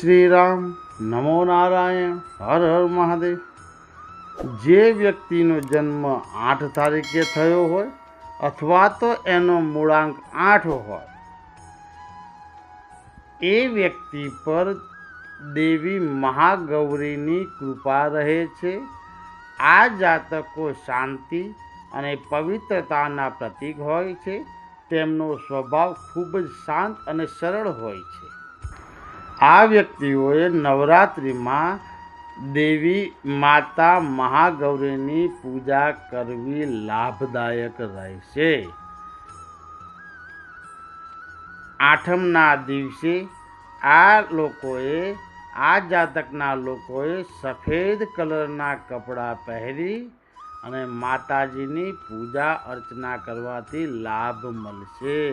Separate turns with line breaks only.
શ્રી રામ નમો નારાયણ, હર હર મહાદેવ. જે વ્યક્તિનો જન્મ આઠ તારીખે થયો હોય અથવા તો એનો મૂળાંક આઠ હોય, એ વ્યક્તિ પર દેવી મહાગૌરીની કૃપા રહે છે. આ જાતકો શાંતિ અને પવિત્રતાના પ્રતીક હોય છે. તેમનો સ્વભાવ ખૂબ જ શાંત અને સરળ હોય છે. આ વ્યક્તિઓએ નવરાત્રિમાં દેવી માતા મહાગૌરીની પૂજા કરવી લાભદાયક રહેશે. આઠમના દિવસે આ લોકોએ, આ જાતકના લોકોએ સફેદ કલરના કપડાં પહેરી અને માતાજીની પૂજા અર્ચના કરવાથી લાભ મળશે.